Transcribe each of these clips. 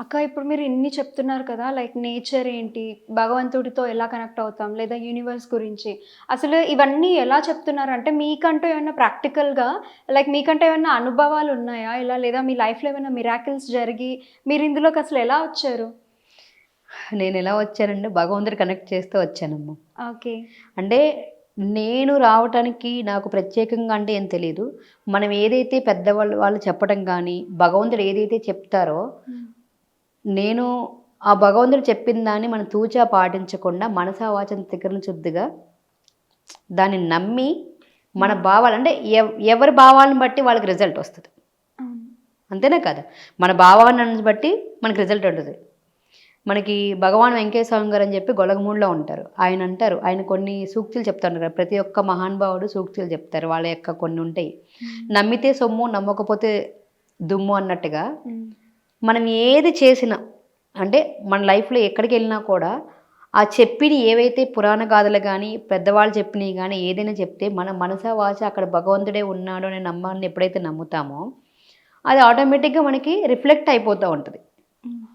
అక్క ఇప్పుడు మీరు ఇన్ని చెప్తున్నారు కదా లైక్ నేచర్ ఏంటి భగవంతుడితో ఎలా కనెక్ట్ అవుతాం లేదా యూనివర్స్ గురించి. అసలు ఇవన్నీ ఎలా చెప్తున్నారు అంటే మీకంటూ ఏమైనా ప్రాక్టికల్గా లైక్ మీకంటే ఏమైనా అనుభవాలు ఉన్నాయా ఇలా లేదా మీ లైఫ్లో ఏమైనా మిరాకిల్స్ జరిగి మీరు ఇందులోకి అసలు ఎలా వచ్చారు? నేను ఎలా వచ్చానంటే భగవంతుడు కనెక్ట్ చేస్తూ వచ్చానమ్మా. ఓకే. అంటే నేను రావటానికి నాకు ప్రత్యేకంగా అంటే ఏం తెలియదు మనం ఏదైతే పెద్దవాళ్ళు వాళ్ళు చెప్పడం కానీ భగవంతుడు ఏదైతే చెప్తారో నేను ఆ భగవంతుడు చెప్పిన దాన్ని మనం తూచా పాటించకుండా మనసా వాచన దగ్గర శుద్ధిగా దాన్ని నమ్మి మన భావాలు అంటే ఎవ్- ఎవరి భావాలను బట్టి వాళ్ళకి రిజల్ట్ వస్తుంది. అంతేనా కదా? మన భావాన్ని బట్టి మనకి రిజల్ట్ ఉంటుంది. మనకి భగవాన్ స్వామి గారు అని చెప్పి గొలగమూడిలో ఉంటారు. ఆయన అంటారు ఆయన కొన్ని సూక్తులు చెప్తారు కదా ప్రతి ఒక్క మహానుభావుడు సూక్తులు చెప్తారు వాళ్ళ యొక్క కొన్ని ఉంటాయి. నమ్మితే సొమ్ము నమ్మకపోతే దుమ్ము అన్నట్టుగా మనం ఏది చేసినా అంటే మన లైఫ్లో ఎక్కడికి వెళ్ళినా కూడా ఆ చెప్పిన ఏవైతే పురాణ గాథలు కానీ పెద్దవాళ్ళు చెప్పినవి కానీ ఏదైనా చెప్తే మన మనసా వాచ అక్కడ భగవంతుడే ఉన్నాడు అనే నమ్మాన్ని ఎప్పుడైతే నమ్ముతామో అది ఆటోమేటిక్గా మనకి రిఫ్లెక్ట్ అయిపోతూ ఉంటుంది.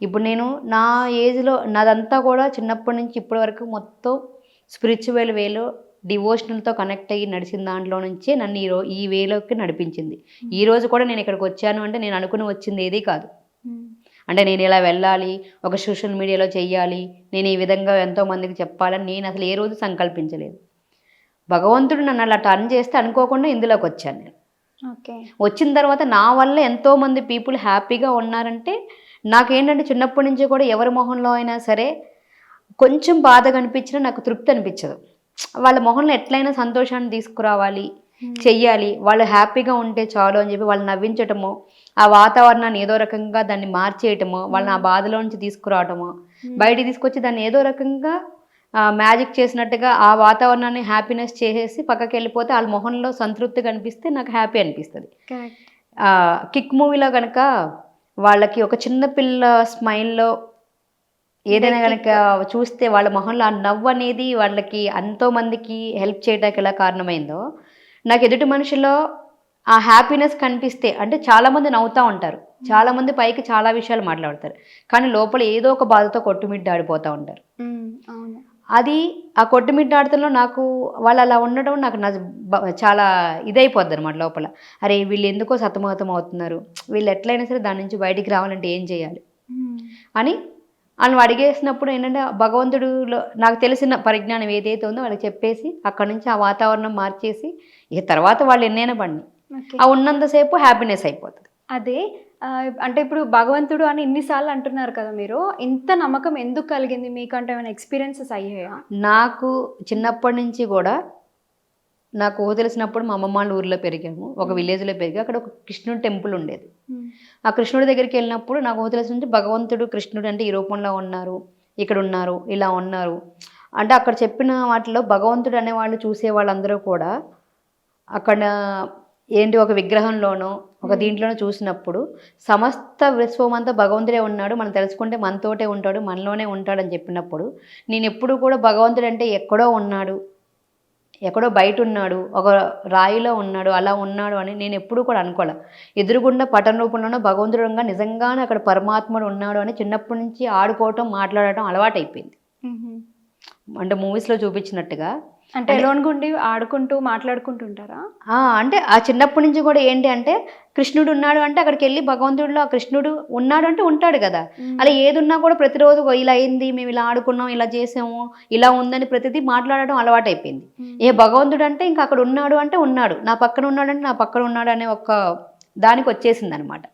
ఇప్పుడు నేను నా ఏజ్లో నాదంతా కూడా చిన్నప్పటి నుంచి ఇప్పటి వరకు మొత్తం స్పిరిచువల్ వేలో డివోషనల్తో కనెక్ట్ అయ్యి నడిచిన దాంట్లో నుంచే నన్ను ఈ రో ఈ వేలోకి నడిపించింది. ఈ రోజు కూడా నేను ఇక్కడికి వచ్చాను అంటే నేను అనుకుని వచ్చింది ఏదీ కాదు. అంటే నేను ఇలా వెళ్ళాలి ఒక సోషల్ మీడియాలో చెయ్యాలి నేను ఈ విధంగా ఎంతో మందికి చెప్పాలని నేను అసలు ఏ రోజు సంకల్పించలేదు. భగవంతుడు నన్ను అలా టర్న్ చేస్తే అనుకోకుండా ఇందులోకి వచ్చాను నేను. ఓకే. వచ్చిన తర్వాత నా వల్ల ఎంతోమంది పీపుల్ హ్యాపీగా ఉన్నారంటే నాకేంటంటే చిన్నప్పటి నుంచి కూడా ఎవరి మొహంలో అయినా సరే కొంచెం బాధ కనిపించినా నాకు తృప్తి అనిపించదు. వాళ్ళ మొహంలో ఎట్లయినా సంతోషాన్ని తీసుకురావాలి చెయ్యాలి. వాళ్ళు హ్యాపీగా ఉంటే చాలు అని చెప్పి వాళ్ళు నవ్వించటము ఆ వాతావరణాన్ని ఏదో రకంగా దాన్ని మార్చేయటము వాళ్ళని ఆ బాధలో నుంచి తీసుకురావటము. బయటికి తీసుకొచ్చి దాన్ని ఏదో రకంగా మ్యాజిక్ చేసినట్టుగా ఆ వాతావరణాన్ని హ్యాపీనెస్ చేసేసి పక్కకి వెళ్ళిపోతే వాళ్ళ మొహంలో సంతృప్తి కనిపిస్తే నాకు హ్యాపీ అనిపిస్తుంది. కిక్ మూవీలో కనుక వాళ్ళకి ఒక చిన్న పిల్ల స్మైల్లో ఏదైనా కనుక చూస్తే వాళ్ళ మొహంలో ఆ నవ్వు అనేది వాళ్ళకి ఎంతో మందికి హెల్ప్ చేయడానికి ఎలా కారణమైందో నాకు ఎదుటి మనిషిలో ఆ హ్యాపీనెస్ కనిపిస్తే అంటే చాలామంది నవ్వుతూ ఉంటారు. చాలామంది పైకి చాలా విషయాలు మాట్లాడతారు. కానీ లోపల ఏదో ఒక బాధతో కొట్టుమిట్టాడిపోతూ ఉంటారు. అది ఆ కొట్టుమిట్టాడుతులో నాకు వాళ్ళు అలా ఉండడం నాకు నా చాలా ఇదైపోద్ది అనమాట లోపల. అరే వీళ్ళు ఎందుకో సతమతం అవుతున్నారు వీళ్ళు ఎట్లయినా సరే దాని నుంచి బయటికి రావాలంటే ఏం చేయాలి? అని వాళ్ళని అడిగేసినప్పుడు ఏంటంటే భగవంతుడులో నాకు తెలిసిన పరిజ్ఞానం ఏదైతే ఉందో వాళ్ళకి చెప్పేసి అక్కడి నుంచి ఆ వాతావరణం మార్చేసి ఇక తర్వాత వాళ్ళు ఎన్నైనా పండి ఆ ఉన్నంతసేపు హ్యాపీనెస్ అయిపోతుంది. అదే అంటే ఇప్పుడు భగవంతుడు అని ఇన్నిసార్లు అంటున్నారు కదా మీరు ఇంత నమ్మకం ఎందుకు కలిగింది? మీకంటే ఏమైనా ఎక్స్పీరియన్సెస్ అయ్యాయా? నాకు చిన్నప్పటి నుంచి కూడా నాకు ఊహ తెలిసినప్పుడు మా అమ్మమ్మ వాళ్ళ ఊర్లో పెరిగాము. ఒక విలేజ్లో పెరిగి. అక్కడ ఒక కృష్ణుడి టెంపుల్ ఉండేది. ఆ కృష్ణుడి దగ్గరికి వెళ్ళినప్పుడు నాకు ఊహ భగవంతుడు కృష్ణుడు అంటే ఈ రూపంలో ఉన్నారు ఇక్కడ ఉన్నారు ఇలా ఉన్నారు. అంటే అక్కడ చెప్పిన వాటిలో భగవంతుడు అనే వాళ్ళు చూసే వాళ్ళందరూ కూడా అక్కడ ఏంటి ఒక విగ్రహంలోనో ఒక దీంట్లోనో చూసినప్పుడు సమస్త విశ్వం అంతా భగవంతుడే ఉన్నాడు మనం తెలుసుకుంటే మనతోటే ఉంటాడు మనలోనే ఉంటాడు అని చెప్పినప్పుడు నేను ఎప్పుడు కూడా భగవంతుడు అంటే ఎక్కడో ఉన్నాడు. ఎక్కడో బయట ఉన్నాడు ఒక రాయిలో ఉన్నాడు అలా ఉన్నాడు అని నేను ఎప్పుడూ కూడా అనుకోలే. ఎదురుగుండా పటన రూపంలోనో భగవంతుడుగా నిజంగానే అక్కడ పరమాత్ముడు ఉన్నాడు అని చిన్నప్పటి నుంచి ఆడుకోవటం మాట్లాడటం అలవాటైపోయింది. అంటే మూవీస్లో చూపించినట్టుగా అంటే ఎలోన్ గుండి ఆడుకుంటూ మాట్లాడుకుంటుంటారా? అంటే ఆ చిన్నప్పటి నుంచి కూడా ఏంటి అంటే కృష్ణుడు ఉన్నాడు అంటే అక్కడికి వెళ్ళి భగవంతుడిలో ఆ కృష్ణుడు ఉన్నాడు అంటే ఉంటాడు కదా. అలా ఏది ఉన్నా కూడా ప్రతిరోజు "ఓ, ఇలా అయింది మేము ఇలా ఆడుకున్నాం ఇలా చేసాము ఇలా ఉందని ప్రతిదీ మాట్లాడడం అలవాటైపోయింది. ఏ భగవంతుడు అంటే ఇంకా అక్కడ ఉన్నాడు అంటే ఉన్నాడు నా పక్కన ఉన్నాడు అంటే నా పక్కన ఉన్నాడు అనే ఒక దానికి వచ్చేసింది అనమాట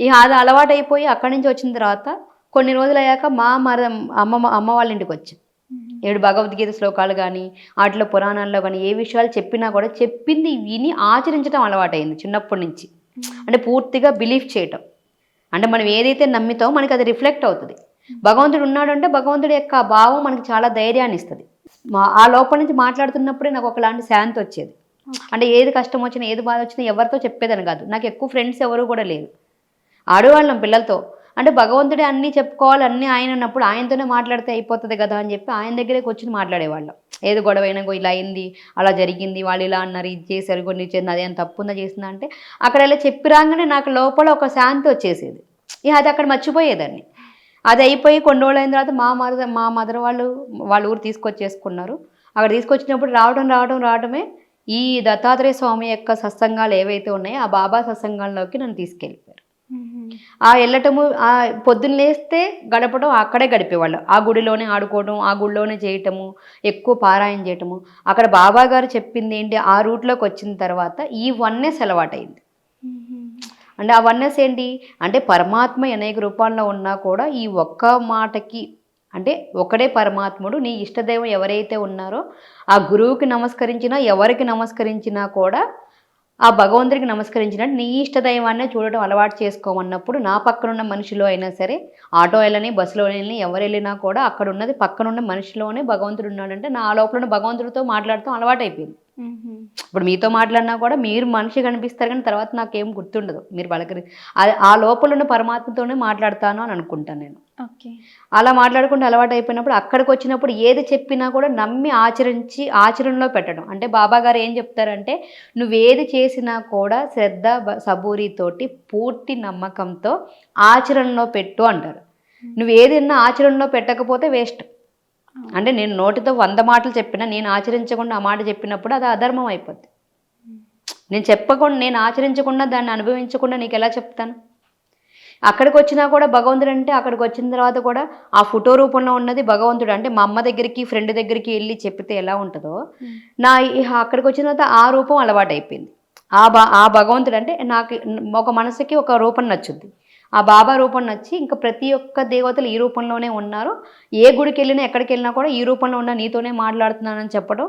ఇక అది అలవాటైపోయి అక్కడి నుంచి వచ్చిన తర్వాత కొన్ని రోజులు అయ్యాక మా మర అమ్మ అమ్మ వాళ్ళ ఇంటికి వచ్చాం ఏడు భగవద్గీత శ్లోకాలు కానీ వాటిలో పురాణాల్లో కానీ ఏ విషయాలు చెప్పినా కూడా చెప్పింది విని ఆచరించడం అలవాటైంది చిన్నప్పటి నుంచి. అంటే పూర్తిగా బిలీవ్ చేయటం. అంటే మనం ఏదైతే నమ్మితో మనకి అది రిఫ్లెక్ట్ అవుతుంది. భగవంతుడు ఉన్నాడు అంటే భగవంతుడి యొక్క భావం మనకి చాలా ధైర్యాన్ని ఇస్తుంది. మా ఆ లోపల నుంచి మాట్లాడుతున్నప్పుడే నాకు ఒకలాంటి శాంతి వచ్చేది. అంటే ఏది కష్టం వచ్చినా ఏది బాధ వచ్చినా ఎవరితో చెప్పేదని కాదు. నాకు ఎక్కువ ఫ్రెండ్స్ ఎవరు కూడా లేరు. ఆడవాళ్ళం పిల్లలతో. అంటే భగవంతుడే అన్నీ చెప్పుకోవాలి అన్నీ ఆయన అన్నప్పుడు ఆయనతోనే మాట్లాడితే అయిపోతుంది కదా అని చెప్పి ఆయన దగ్గరికి వచ్చి మాట్లాడేవాళ్ళం. ఏది గొడవ అయినా ఇలా అయింది అలా జరిగింది వాళ్ళు ఇలా అన్నారు ఇది చేశారు కొన్ని చేసింది అదేం తప్పుందా చేసిందా అంటే అక్కడ ఇలా చెప్పి రాగానే నాకు లోపల ఒక శాంతి వచ్చేసేది. ఇక అది అక్కడ మర్చిపోయేదాన్ని. అది అయిపోయి కొన్ని రోజులు అయిన తర్వాత మా మదర్ మా మదర్ వాళ్ళు వాళ్ళ ఊరు తీసుకొచ్చేసుకున్నారు. అక్కడ తీసుకొచ్చినప్పుడు రావడం రావడం రావడమే ఈ దత్తాత్రేయ స్వామి యొక్క సత్సంగాలు ఏవైతే ఉన్నాయో ఆ బాబా సత్సంగంలోకి నన్ను తీసుకెళ్ళిపోయారు. ఆ వెళ్ళటము ఆ పొద్దున్న లేస్తే గడపడం అక్కడే గడిపేవాళ్ళు. ఆ గుడిలోనే ఆడుకోవడం ఆ గుడిలోనే చేయటము ఎక్కువ పారాయణ చేయటము. అక్కడ బాబా గారు చెప్పింది ఏంటి ఆ రూట్లోకి వచ్చిన తర్వాత ఈ వన్నెస్ అలవాటైంది. అంటే ఆ వన్నెస్ ఏంటి అంటే పరమాత్మ అనేక రూపాల్లో ఉన్నా కూడా ఈ ఒక్క మాటకి అంటే ఒకడే పరమాత్ముడు నీ ఇష్టదైవం ఎవరైతే ఉన్నారో ఆ గురువుకి నమస్కరించినా ఎవరికి నమస్కరించినా కూడా ఆ భగవంతుడికి నమస్కరించినట్టు నీ ఇష్టదైవాన్నే చూడడం అలవాటు చేసుకోమన్నప్పుడు నా పక్కనున్న మనిషిలో అయినా సరే ఆటో వెళ్ళని బస్సులో వెళ్ళని ఎవరు వెళ్ళినా కూడా అక్కడ ఉన్నది పక్కనున్న మనిషిలోనే భగవంతుడు ఉన్నాడంటే నా లోపల భగవంతుడితో మాట్లాడటం అలవాటు అయిపోయింది ఇప్పుడు మీతో మాట్లాడినా కూడా మీరు మనిషి కనిపిస్తారు కానీ తర్వాత నాకేం గుర్తుండదు. మీరు పలకరి ఆ- లోపల ఉన్న పరమాత్మతోనే మాట్లాడతాను అని అనుకుంటాను నేను. అలా మాట్లాడుకుంటూ అలవాటు అయిపోయినప్పుడు అక్కడికి వచ్చినప్పుడు ఏది చెప్పినా కూడా నమ్మి ఆచరించి ఆచరణలో పెట్టడం. అంటే బాబా గారు ఏం చెప్తారంటే నువ్వేది చేసినా కూడా శ్రద్ధ బ- సబూరితోటి పూర్తి నమ్మకంతో ఆచరణలో పెట్టు అంటారు. నువ్వు ఏదైనా ఆచరణలో పెట్టకపోతే వేస్ట్. అంటే నేను నోటితో వంద మాటలు చెప్పినా నేను ఆచరించకుండా ఆ మాట చెప్పినప్పుడు అది అధర్మం అయిపోద్ది. నేను చెప్పకుండా నేను ఆచరించకుండా దాన్ని అనుభవించకుండా నీకు ఎలా చెప్తాను? అక్కడికి వచ్చినా కూడా భగవంతుడు అంటే అక్కడికి వచ్చిన తర్వాత కూడా ఆ ఫోటో రూపంలో ఉన్నది భగవంతుడు. అంటే మా అమ్మ దగ్గరికి ఫ్రెండ్ దగ్గరికి వెళ్ళి చెప్పితే ఎలా ఉంటుందో నా అక్కడికి వచ్చిన తర్వాత ఆ రూపం అలవాటు అయిపోయింది ఆ బా ఆ భగవంతుడు అంటే నాకు ఒక మనసుకి ఒక రూపం నచ్చుద్ది. ఆ బాబా రూపం నచ్చి ఇంకా ప్రతి ఒక్క దేవతలు ఈ రూపంలోనే ఉన్నారు. ఏ గుడికి వెళ్ళినా ఎక్కడికి వెళ్ళినా కూడా ఈ రూపంలో ఉన్న నీతోనే మాట్లాడుతున్నానని చెప్పడం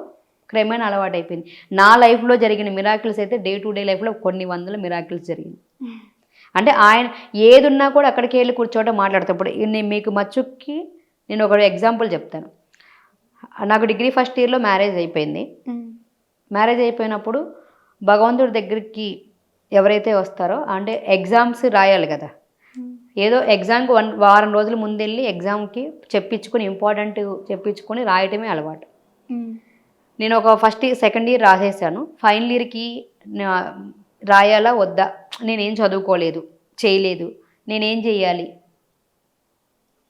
క్రమేణా అలవాటు అయిపోయింది నా లైఫ్లో జరిగిన మిరాకిల్స్ అయితే డే టు డే లైఫ్లో కొన్ని వందల మిరాకిల్స్ జరిగింది. అంటే ఆయన ఏది ఉన్నా కూడా అక్కడికి వెళ్ళి కూర్చోవడం మాట్లాడతాం ఇప్పుడు నేను మీకు మచ్చుకి నేను ఒక ఎగ్జాంపుల్ చెప్తాను. నాకు డిగ్రీ ఫస్ట్ ఇయర్లో మ్యారేజ్ అయిపోయింది. మ్యారేజ్ అయిపోయినప్పుడు భగవంతుడి దగ్గరికి ఎవరైతే వస్తారో అంటే ఎగ్జామ్స్ రాయాలి కదా. ఏదో ఎగ్జామ్కి వన్ వారం రోజుల ముందెళ్ళి ఎగ్జామ్కి చెప్పించుకుని ఇంపార్టెంట్ చెప్పించుకొని రాయటమే అలవాటు. నేను ఒక ఫస్ట్ ఇయర్ సెకండ్ ఇయర్ రాసేసాను ఫైనల్ ఇయర్కి రాయాలా వద్దా? నేనేం చదువుకోలేదు చేయలేదు నేనేం చెయ్యాలి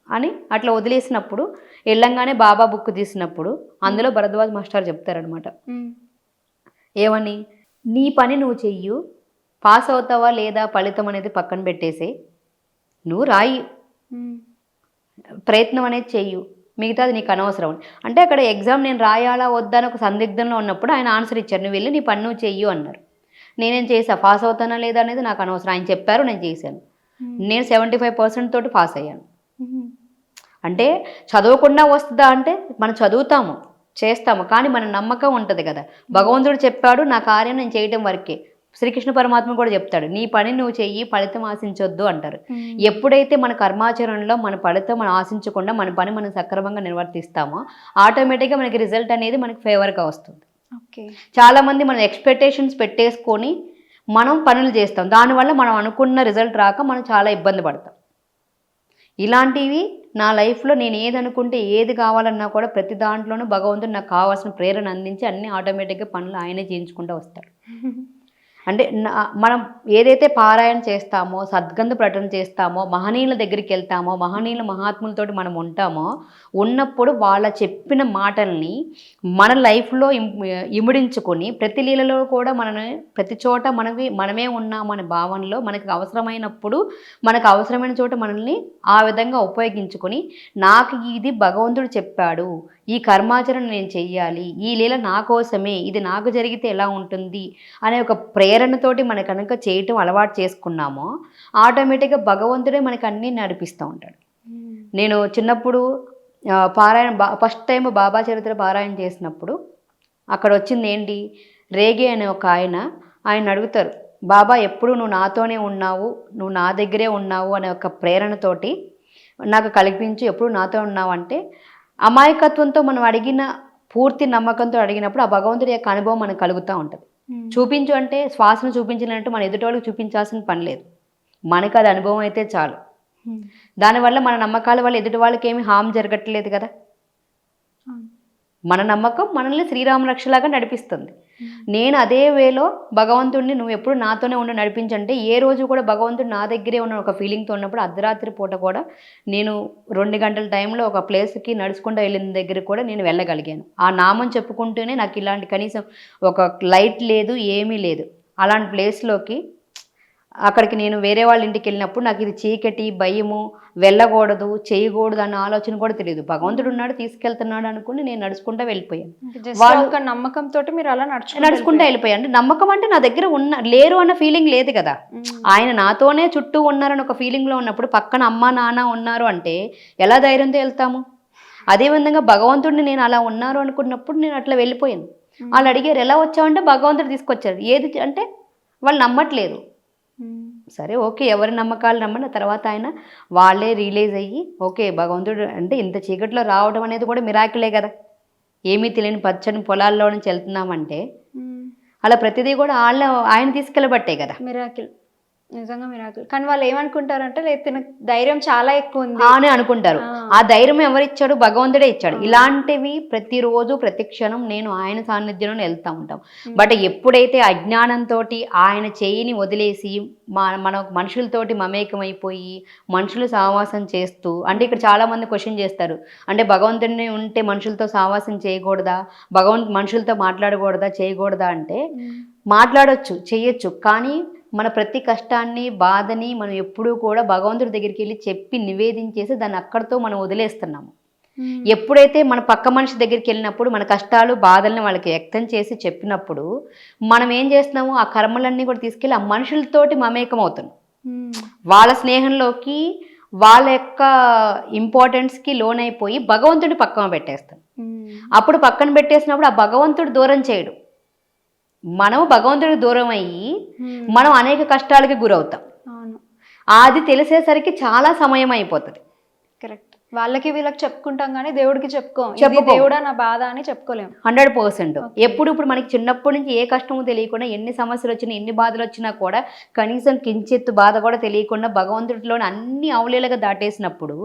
అని అట్లా వదిలేసినప్పుడు వెళ్ళంగానే బాబా బుక్ తీసినప్పుడు అందులో భరద్వాజ్ మాస్టర్ చెప్తారనమాట ఏమని? నీ పని నువ్వు చెయ్యు పాస్ అవుతావా లేదా ఫలితం అనేది పక్కన పెట్టేసే. నువ్వు రాయి. ప్రయత్నం అనేది చెయ్యు. మిగతాది నీకు అనవసరం. అని. అంటే అక్కడ ఎగ్జామ్ నేను రాయాలా వద్దా అని ఒక సందిగ్ధంలో ఉన్నప్పుడు ఆయన ఆన్సర్ ఇచ్చారు. నువ్వు వెళ్ళి నీ పని నువ్వు చెయ్యు అన్నారు. నేనేం చేసా? పాస్ అవుతానా లేదా అనేది నాకు అనవసరం. ఆయన చెప్పారు నేను చేశాను. నేను సెవెంటీ ఫైవ్ పర్సెంట్ తోటి పాస్ అయ్యాను. అంటే చదవకుండా వస్తుందా అంటే మనం చదువుతాము చేస్తాము కానీ మన నమ్మకం ఉంటుంది కదా. భగవంతుడు చెప్పాడు నా కార్యం నేను చేయటం వరకే. శ్రీకృష్ణ పరమాత్మ కూడా చెప్తాడు నీ పని నువ్వు చెయ్యి ఫలితం ఆశించొద్దు అంటారు. ఎప్పుడైతే మన కర్మాచరణలో మన ఫలితం మనం ఆశించకుండా మన పని మనం సక్రమంగా నిర్వర్తిస్తామో ఆటోమేటిక్గా మనకి రిజల్ట్ అనేది మనకి ఫేవర్గా వస్తుంది. చాలామంది మనం ఎక్స్పెక్టేషన్స్ పెట్టేసుకొని మనం పనులు చేస్తాం. దానివల్ల మనం అనుకున్న రిజల్ట్ రాక మనం చాలా ఇబ్బంది పడతాం. ఇలాంటివి నా లైఫ్లో నేను ఏది అనుకుంటే ఏది కావాలన్నా కూడా ప్రతి దాంట్లోనూ భగవంతుడు నాకు కావాల్సిన ప్రేరణ అందించి అన్ని ఆటోమేటిక్గా పనులు ఆయనే చేయించుకుంటూ వస్తాడు. అంటే మనం ఏదైతే పారాయణ చేస్తామో సద్గంధ ప్రకటన చేస్తామో మహనీయుల దగ్గరికి వెళ్తామో మహనీయుల మహాత్ములతోటి మనం ఉంటామో ఉన్నప్పుడు వాళ్ళ చెప్పిన మాటల్ని మన లైఫ్లో ఇం- ప్రతి లీలలో కూడా మనని ప్రతి చోట మనకి మనమే ఉన్నామనే భావనలో మనకి అవసరమైనప్పుడు మనకు అవసరమైన చోట మనల్ని ఆ విధంగా ఉపయోగించుకొని నాకు ఇది భగవంతుడు చెప్పాడు ఈ కర్మాచరణ నేను చెయ్యాలి ఈ లీల నా కోసమే ఇది నాకు జరిగితే ఎలా ఉంటుంది అనే ఒక ప్రేరణతోటి మన కనుక చేయటం అలవాటు చేసుకున్నామో ఆటోమేటిక్గా భగవంతుడే మనకి అన్నీ నడిపిస్తూ ఉంటాడు. నేను చిన్నప్పుడు పారాయణ బా ఫస్ట్ టైం బాబా చరిత్ర పారాయణ చేసినప్పుడు అక్కడ వచ్చింది ఏంటి రేగే అనే ఒక ఆయన ఆయన అడుగుతారు బాబా ఎప్పుడు నువ్వు నాతోనే ఉన్నావు నువ్వు నా దగ్గరే ఉన్నావు అనే ఒక ప్రేరణతోటి నాకు కల్పించి ఎప్పుడు నాతో ఉన్నావు అంటే అమాయకత్వంతో మనం అడిగిన పూర్తి నమ్మకంతో అడిగినప్పుడు ఆ భగవంతుడి యొక్క అనుభవం మనకు కలుగుతూ ఉంటుంది. చూపించు అంటే శ్వాసను చూపించినట్టు మన ఎదుటోళ్ళకి చూపించాల్సిన పని లేదు. మనకు అది అనుభవం అయితే చాలు. దానివల్ల మన నమ్మకాల వల్ల ఎదుటి వాళ్ళకి ఏమి హామ్ జరగట్లేదు కదా. మన నమ్మకం మనల్ని శ్రీరామ రక్షలాగా నడిపిస్తుంది. నేను అదే వేలో భగవంతుడిని నువ్వు ఎప్పుడు నాతోనే ఉండి నడిపించంటే ఏ రోజు కూడా భగవంతుడు నా దగ్గరే ఉన్న ఒక ఫీలింగ్తో ఉన్నప్పుడు అర్ధరాత్రి పూట కూడా నేను రెండు గంటల టైంలో ఒక ప్లేస్కి నడుచుకుంటూ వెళ్ళిన దగ్గర కూడా నేను వెళ్ళగలిగాను. ఆ నామం చెప్పుకుంటూనే నాకు ఇలాంటి కనీసం ఒక లైట్ లేదు ఏమీ లేదు. అలాంటి ప్లేస్లోకి అక్కడికి నేను వేరే వాళ్ళ ఇంటికి వెళ్ళినప్పుడు నాకు ఇది చీకటి భయము వెళ్ళకూడదు చేయకూడదు అన్న ఆలోచన కూడా తెలియదు. భగవంతుడు ఉన్నాడు తీసుకెళ్తున్నాడు అనుకుని నేను నడుచుకుంటూ వెళ్ళిపోయాను. వాళ్ళు- నమ్మకంతో మీరు అలా నడుచుకుంటూ నడుచుకుంటూ వెళ్ళిపోయాను. అంటే నమ్మకం అంటే నా దగ్గర ఉన్న లేరు అన్న ఫీలింగ్ లేదు కదా. ఆయన నాతోనే చుట్టూ ఉన్నారని ఒక ఫీలింగ్లో ఉన్నప్పుడు పక్కన అమ్మ నాన్న ఉన్నారు అంటే ఎలా ధైర్యంతో వెళ్తాము? అదేవిధంగా భగవంతుడిని నేను అలా ఉన్నారు అనుకున్నప్పుడు నేను అట్లా వెళ్ళిపోయాను. వాళ్ళు అడిగారు ఎలా వచ్చావంటే భగవంతుడు తీసుకొచ్చారు. ఏది అంటే వాళ్ళు నమ్మట్లేదు. మ్మ్. సరే ఓకే ఎవరి నమ్మకాలు నమ్మని తర్వాత ఆయన వాళ్ళే రిలీజ్ అయ్యి ఓకే భగవంతుడు అంటే ఇంత చీకట్లో రావడం అనేది కూడా మిరాకిలే కదా. ఏమీ తెలియని పచ్చని పొలాల్లో నుంచి వెళ్తున్నామంటే. అలా ప్రతిదీ కూడా వాళ్ళ ఆయన తీసుకెళ్ళబట్టే కదా. మిరాకిల్. నిజంగా మిరాకిల్ కానీ వాళ్ళు ఏమనుకుంటారంటే లేదు ధైర్యం చాలా ఎక్కువ ఉంది. అని అనుకుంటారు. ఆ. ధైర్యం ఎవరిచ్చాడు? భగవంతుడే ఇచ్చాడు. ఇలాంటివి ప్రతిరోజు ప్రతి క్షణం నేను ఆయన సాన్నిధ్యంలో వెళ్తా ఉంటాం. బట్ ఎప్పుడైతే అజ్ఞానంతో ఆయన చేయిని వదిలేసి మన మనుషులతోటి మమేకమైపోయి మనుషులు సావాసం చేస్తూ అంటే ఇక్కడ చాలా మంది క్వశ్చన్ చేస్తారు. అంటే భగవంతుడిని ఉంటే మనుషులతో సావాసం చేయకూడదా? భగవంత్ మనుషులతో మాట్లాడకూడదా? చేయకూడదా? అంటే. మాట్లాడొచ్చు చేయొచ్చు కానీ మన ప్రతి కష్టాన్ని బాధని మనం ఎప్పుడూ కూడా భగవంతుడి దగ్గరికి వెళ్ళి చెప్పి నివేదించేసి దాన్ని అక్కడితో మనం వదిలేస్తున్నాము. ఎప్పుడైతే మన పక్క మనిషి దగ్గరికి వెళ్ళినప్పుడు మన కష్టాలు బాధల్ని వాళ్ళకి వ్యక్తం చేసి చెప్పినప్పుడు మనం ఏం చేస్తున్నాము ఆ కర్మలన్నీ కూడా తీసుకెళ్ళి ఆ మనుషులతోటి మమేకం అవుతున్నాం. వాళ్ళ స్నేహంలోకి వాళ్ళ యొక్క ఇంపార్టెన్స్కి లోన్ అయిపోయి భగవంతుడి పక్కన పెట్టేస్తాం. అప్పుడు పక్కన పెట్టేసినప్పుడు ఆ భగవంతుడు దూరం చేయడు మనం భగవంతుడికి దూరం అయ్యి. మనం అనేక కష్టాలకి గురవుతాం. అది తెలిసేసరికి చాలా సమయం అయిపోతుంది. కరెక్ట్. వాళ్ళకి వీళ్ళకి చెప్పుకుంటాం కానీ దేవుడికి చెప్పుకోం. దేవుడా నా బాధ అని చెప్పుకోలేం. Hundred percent. ఎప్పుడు ఇప్పుడు మనకి చిన్నప్పటి నుంచి ఏ కష్టమో తెలియకుండా ఎన్ని సమస్యలు వచ్చినా ఎన్ని బాధలు వచ్చినా కూడా కనీసం కించెత్తు బాధ కూడా తెలియకుండా భగవంతుడిలోని అన్ని అవలీలగా దాటేసినప్పుడు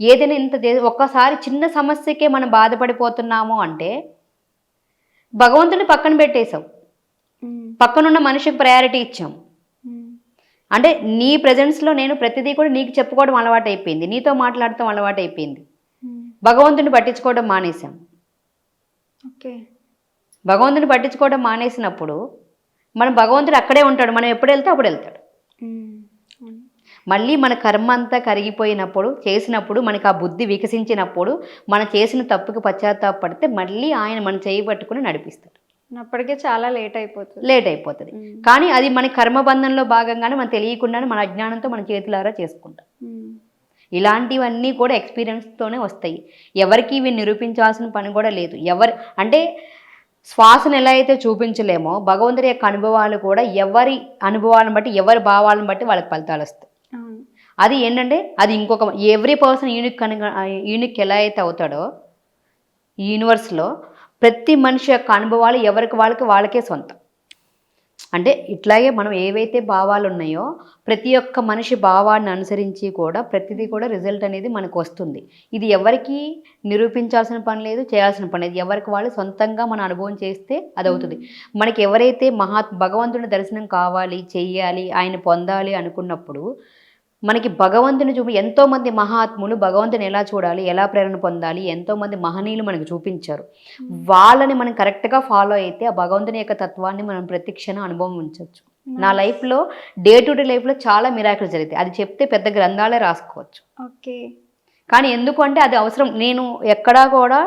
ఏదైనా ఇంత ఒక్కసారి చిన్న సమస్యకే మనం బాధపడిపోతున్నాము అంటే భగవంతుడిని పక్కన పెట్టేశాం మ్మ్. పక్కనున్న మనిషికి ప్రయారిటీ ఇచ్చాం మ్మ్. అంటే నీ ప్రజెన్స్లో నేను ప్రతిదీ కూడా నీకు చెప్పుకోవడం అలవాటు అయిపోయింది నీతో మాట్లాడటం అలవాటు అయిపోయింది మ్మ్. భగవంతుని పట్టించుకోవడం మానేశాం ఓకే భగవంతుని పట్టించుకోవడం మానేసినప్పుడు మనం భగవంతుడు అక్కడే ఉంటాడు మనం ఎప్పుడు వెళ్తే అప్పుడు వెళ్తాడు. అవును. మళ్ళీ మన కర్మ అంతా కరిగిపోయినప్పుడు చేసినప్పుడు మనకి ఆ బుద్ధి వికసించినప్పుడు మనం చేసిన తప్పుకి పశ్చాత్తాపడితే మళ్ళీ ఆయన మన చేయి పట్టుకుని నడిపిస్తాడు అప్పటికే చాలా లేట్ అయిపోతుంది. లేట్ అయిపోతుంది. కానీ అది మన కర్మబంధంలో భాగంగానే మనం తెలియకుండానే మన అజ్ఞానంతో మన చేతులారా చేసుకుంటాం. ఇలాంటివన్నీ కూడా ఎక్స్పీరియన్స్తోనే వస్తాయి. ఎవరికి ఇవి నిరూపించాల్సిన పని కూడా లేదు. ఎవరి అంటే శ్వాసను ఎలా అయితే చూపించలేమో భగవంతుడి యొక్క అనుభవాలు కూడా ఎవరి అనుభవాలను బట్టి ఎవరి భావాలను బట్టి వాళ్ళకి ఫలితాలు వస్తాయి. అది ఏంటంటే అది ఇంకొక ఎవ్రీ పర్సన్ యూనిక్ కనుక యూనిక్ ఎలా అయితే అవుతాడో యూనివర్స్లో ప్రతి మనిషి యొక్క అనుభవాలు ఎవరికి వాళ్ళకి వాళ్ళకే సొంతం. అంటే ఇట్లాగే మనం ఏవైతే భావాలు ఉన్నాయో ప్రతి ఒక్క మనిషి భావాన్ని అనుసరించి కూడా ప్రతిదీ కూడా రిజల్ట్ అనేది మనకు వస్తుంది. ఇది ఎవరికి నిరూపించాల్సిన పని లేదు చేయాల్సిన పని లేదు. ఎవరికి వాళ్ళు సొంతంగా మన అనుభవం చేస్తే అది అవుతుంది మనకి ఎవరైతే మహా భగవంతుని దర్శనం కావాలి చెయ్యాలి ఆయన పొందాలి అనుకున్నప్పుడు మనకి భగవంతుని చూపి ఎంతోమంది మహాత్ములు భగవంతుని ఎలా చూడాలి ఎలా ప్రేరణ పొందాలి ఎంతోమంది మహనీయులు మనకు చూపించారు. వాళ్ళని మనం కరెక్ట్గా ఫాలో అయితే ఆ భగవంతుని యొక్క తత్వాన్ని మనం ప్రతి క్షణం అనుభవించవచ్చు నా లైఫ్లో డే టు డే లైఫ్లో చాలా మిరాకిల్ జరుగుతాయి. అది చెప్తే పెద్ద గ్రంథాలే రాసుకోవచ్చు. ఓకే. కానీ ఎందుకు అంటే అది అవసరం. నేను ఎక్కడా కూడా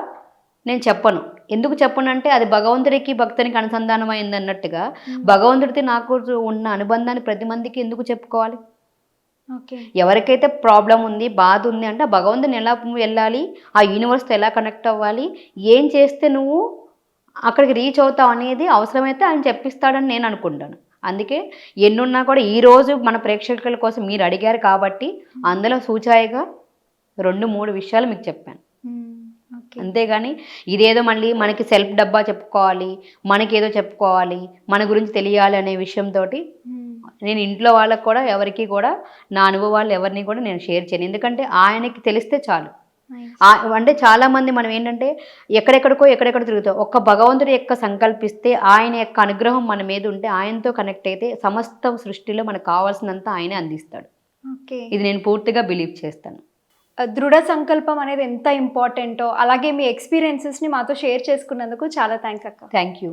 నేను చెప్పను. ఎందుకు చెప్పనంటే అది భగవంతుడికి భక్తునికి అనుసంధానమైంది అన్నట్టుగా భగవంతుడితో నాకు ఉన్న అనుబంధాన్ని ప్రతి మందికి ఎందుకు చెప్పుకోవాలి? ఎవరికైతే ప్రాబ్లం ఉంది బాధ ఉంది అంటే భగవంతుని ఎలా వెళ్ళాలి? ఆ యూనివర్స్తో ఎలా కనెక్ట్ అవ్వాలి? ఏం చేస్తే నువ్వు అక్కడికి రీచ్ అవుతావు అనేది అవసరమైతే ఆయన చెప్పిస్తాడని నేను అనుకుంటాను. అందుకే ఎన్నున్నా కూడా ఈరోజు మన ప్రేక్షకుల కోసం మీరు అడిగారు కాబట్టి అందులో సూచాయిగా రెండు మూడు విషయాలు మీకు చెప్పాను. అంతేగాని ఇదేదో మళ్ళీ మనకి సెల్ఫ్ డబ్బా చెప్పుకోవాలి మనకేదో చెప్పుకోవాలి మన గురించి తెలియాలి అనే విషయంతో. నేను ఇంట్లో వాళ్ళకి కూడా ఎవరికి కూడా నా అనుభవాలు ఎవరిని కూడా నేను షేర్ చేయను. ఎందుకంటే ఆయనకి తెలిస్తే చాలు. అంటే చాలా మంది మనం ఏంటంటే ఎక్కడెక్కడికో ఎక్కడెక్కడ తిరుగుతాం. ఒక్క భగవంతుడి యొక్క సంకల్పిస్తే ఆయన యొక్క అనుగ్రహం మన మీద ఉంటే ఆయనతో కనెక్ట్ అయితే సమస్త సృష్టిలో మనకు కావాల్సినంత ఆయనే అందిస్తాడు. ఓకే. ఇది నేను పూర్తిగా బిలీవ్ చేస్తాను. దృఢ సంకల్పం అనేది ఎంత ఇంపార్టెంటో అలాగే మీ ఎక్స్పీరియన్సెస్ని మాతో షేర్ చేసుకున్నందుకు చాలా థ్యాంక్స్ అక్క. Thank you